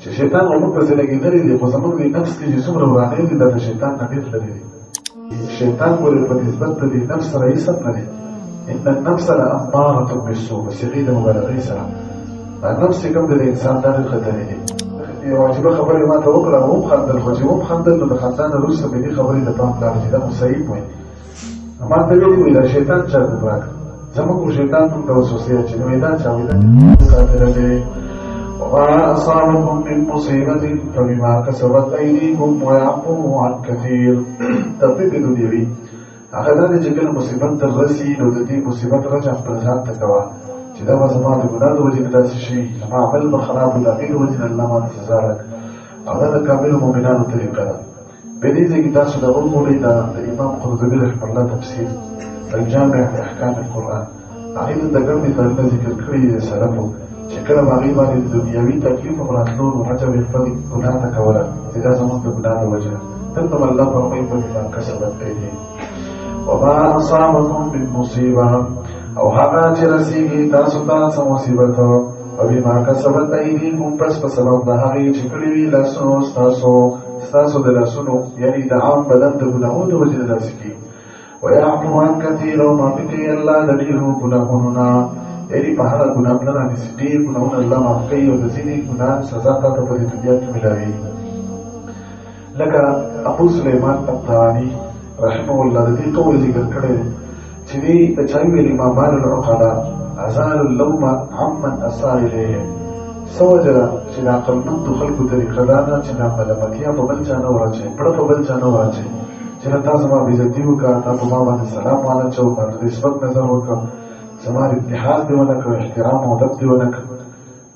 چې شیطان موږ په ځای لګېدلی دی خو زموږ د نفس کې چې څومره ورانې دي دا د شیطان نه دي شیطان ورې په نسبت د نفس سره هېڅ نه دی. ان النفس لاماره بالسوء په صيغې د مبالغې سره. نفس چې کوم د انسان ډېر خطرې دی. یو عجیبه خبرې ما ته وکړه وم خندل خو چې وم خندل نو د خندا نه وروسته مې دې خبرې د پام لاړه چې دا صحیح وایي. ما ته ویلي وي دا شیطان چا کړ زموږ شیطان موږ ته وسوسې اچوي دا چا وایي دا وما أصابكم من مصيبة فبما كسبت أيديكم ويعفو عن كثير. تطبیق دنیوي هغه دا چې کله مصیبت در رسی نو رجع خپل ځان ته کوه چې دا به زما د ګناه د وجې عمل به خراب وي د هغې د وجې نه الله ماته سزا راکړي أو دا د کاملو مؤمنانو طریقه ده په دې ځای کې تاسو د وګورئ دا رحمه الله تفسیر الجامع احکام القرآن. هغې د ګڼ مثالونه ذکر کړي دي چې کله هغې باندې دنیوي تکلیف په راتلو هڅه یې خپل ګناه ته کوله چې دا زموږ د ګناه د وجې دلته هم الله فرمایي فبما کسبت ایدیکم وما أصابكم من مصيبة او هغه چې رسیږي تاسو ته څه مصیبت او بما کسبت ایدیکم پس په سبب د هغې چې کړي وي لاسونو ستاسو ستاسو د لاسونو یعنی د عام بدن د ګناهونو د وجې داسې کېږي ويعفو عن كثير او معافي کوي الله د ډېرو ګناهونو نه یعنی په هغه ګناه نه رانیسي ډېر ګناهونه الله معاف کوي او د ځینې ګناه سزا تا ته په دې دنیا کې ملاوي لکه ابو سلیمان الطحاوي رحمه الله د دې قول ذکر کړی دی چې دې د چا ویلي ما بال العقلاء ازال اللوم عمن اساء الیه سوجه چې د عقلمندو خلکو طریقه دا ده چې دا ملامتیا په بل چا نه وراچي پړه په بل چا نه وراچي چې تا زما بېزتي وکړه تا په ما باندې سلام واچو باندې نسبت نظر وکړه زما اتحاد دی ونه کړ احترام او ادب دی ونه کړ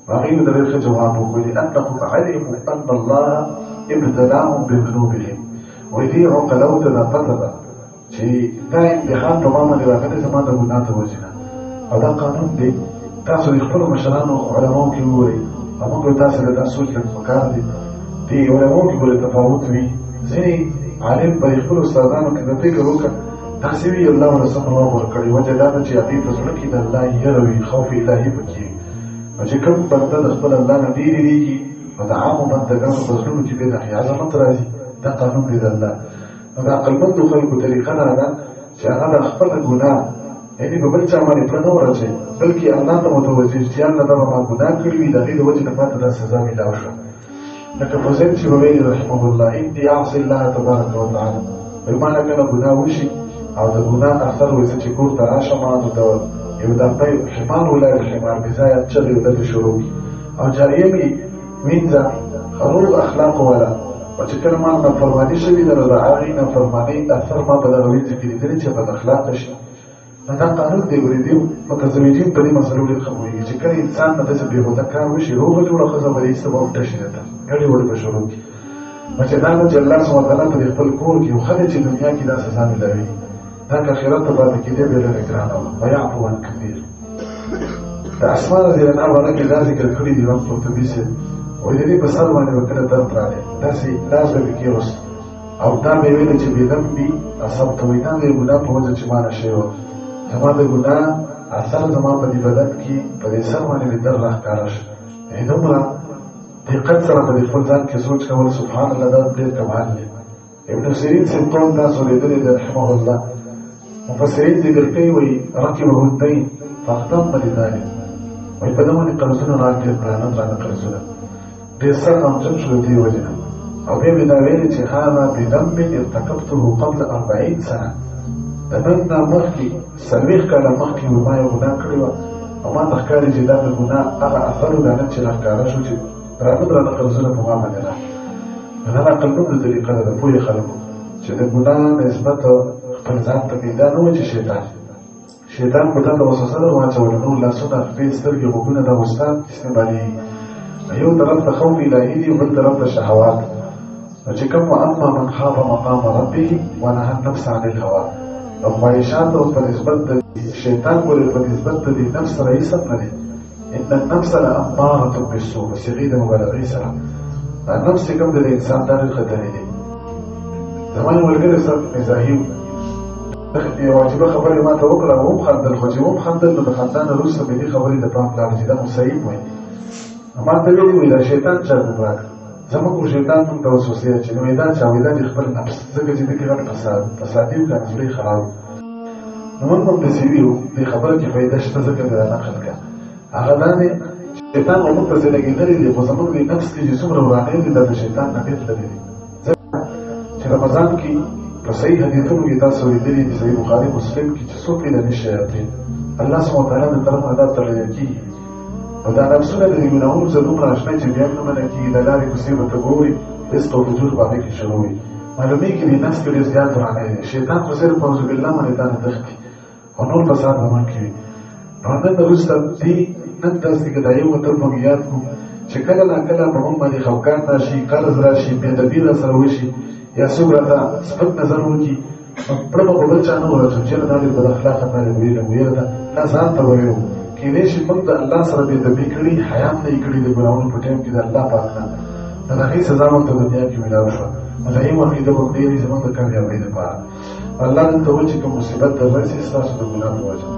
هغې د دې ښه جواب وکړي لأنهم علموا أن الله ابتلاهم بذنوبهم. وفي عقلو ته دا پته ده چې دا امتحان په ما باندې راغلی زما د ګناه د وجې نه او دا قانون دی تاسو د خپلو مشرانو علماو کې وګورئ او موږ تاسو له دا سوچ لږ پکار دي. دې علماو کې ګورئ تفاوت وي. ځینې عالم په خپلو استادانو کې د فکر وکړه داسې وي الله سم الله ورکړي وجه دا ده چې هغې په زړه کې د الله یره وي خوف الهي پکې وي نو چې کوم بنده د خپل الله نه ډېرېږي نو د عامو بندګانو په زړونو کې بې نهي عظمت راځي. دا قانون دی د الله. نو د عقلمندو خلکو طریقه دا ده چې هغه د خپل ګناه یعنې په بل چا باندې پړه نه ورچوي بلکې الله ته متوجه چې الله دا به ما ګناه کړي وي د هغې د وجې نه ماته دا سزا میلاو شوه. لکه حسین چې به ویلي رحمه الله اني اعصي الله تبارک وتعالى وایي ما نه کله ګناه وشي او د ګناه اثر وایي چې کور ته راشم نو د یو دمپۍ حمار ولاړ حمار بځایه چغې ودلې شروع او جاریه مې وینځه روغ اخلاق والا. او چې کله ما نافرماني شوي ده نو د هغې نافرمانۍ اثر ما په دغه وینځو کې لیدلي چې بد اخلاقه شي. نو دا قانون دی ګورې دی متزوجین په دې مسلو ډېر پوهېږي چې کله انسان نه داسې بېهوده کار وشي روغه جوړه ښځه به ایسته به وټه شي درته. ګډې وړې به شروع کړي نو چې دا نو چې الله سبحانه وتعالی په دې خپل کور کې یو ښه دی چې دنیا کې دا سزا میلاوي دا که آخرت ته پاتې کېدی بې لرې ګرانه وه ویعفو عن کثیر د اسمان الله عنه باندې دا ذکر کړی دی قرطبي صاحب وایي د دې په سر باندې به کله درد راغی داسې لاس به پکې اوس او دا به ویل چې بې ذنبي اصبت وایي دا د ګناه په وجه چې ما نه شوی وه زما د ګناه اثر زما په دې بدن کې په دې سر باندې درد شو یعنې دومره دقت سره په دې خپل ځان کې سوچ کول سبحان الله دا ډېر کمال دی ابن سیرین صاحب قول تاسو لیدلی دی رحمه الله مفسرین ذکر کوي وایي رکبه الدین فاختم لذلك وایي په باندې قرضونه راکړي پرانه درانه قرضونه. ډېر سخت غمجن شو د دې وجې نه او بیا دا ویلي چې هذا بذنب ارتکبته قبل اربعین سنه. د نن نه مخکې څلوېښت کاله مخکې ما یو ګناه کړې وه. او ما ته ښکاري چې دا د ګناه هغه اثر و دا نن چې راښکاره شو چې درانه درانه قرضونه په ما باندې نو دا د عقلمندو طریقه د پوهې خلکو. چې د ګناه نسبت خپل ځان ته کوي دا نه و چې شیطان شیطان په تا ته وسوسه در واچوله نور لاسونه خپې سترګې غوږونه دا وستا استعمالېږي یو طرف ته خوف الهي دی بل طرف ته شهوات. نو چې کوم اما من خاف مقام ربه ونهى النفس عن الهوى أو خواهشات أو په نسبت د شیطان پورې په نسبت د نفس سره هېڅ نه دی ان النفس لاماره بالسوء په صيغې د مبالغې سره دا نفس چې کوم دی د انسان دا خطرې دی. زما یو ملګری صاحب عجیبه خبرې ما ته وکړه وم خندل خو چې وم خندل نو د خندا نه وروسته مې دې خبرې د پام لاړه چې دا صحیح وایي. ما ته ویلي وي دا شیطان چا ګمراه زموږ شیطان موږ ته وسوسې اچوي نو دا چا وایي دا د خپل نفس. ځکه چې دې کې غټ فساد فسادي و کنه زړه یې خراب. نو موږ هم داسې ویو دې خبره کې فایده شته ځکه دا نقل کړه هغه دا دی شیطان مو موږ ته ځای لګېدلی دی خو زموږ د نفس کې چې څومره ورانۍ دي دا د شیطان نه لرې دي ځکه چې رمضان کې په صحیح حدیثونو کې تاسو لیدلي دي صحیح بخاري مسلم کې چې څوک یې د شیاطین الله سبحانه وتعالی د طرف عذاب تړلی کېږي او دا نفسونه د ګناهونو سره دومره اشنا چې بیا نه منع کېږي د لارې کوڅې به ته ګورې رزق او فجور باندې کې شروع وي. معلومېږي د نفس کې ډېر زیات دی شیطان خو صرف اعوذ بالله باندې تا نه تښتي او نور فساد به من کوي نو نن وروسته دې نن داسې که دا یو متل مو یاد کړو چې کله نا کله په موږ باندې خفګان راشي قرض راشي بېادبي را سره وشي یا څوک راته سپک نظر وکړي پړه به بل چا نه ورته چې دا دې بد اخلاقه نه لري ویل ویل دا نه ځان ته وایو کېدای شي موږ د الله سره بېادبي کړي حیا نه یې کړي د ګناهونو په ټایم کې د الله پاک نه د هغې سزا موږ ته دنیا کې ملاو شوه نو د هغې عقیده به خدای زموږ د کامیابۍ لپاره الله دې ته وایي چې کوم مصیبت در رسي ستاسو د ګناه په وجه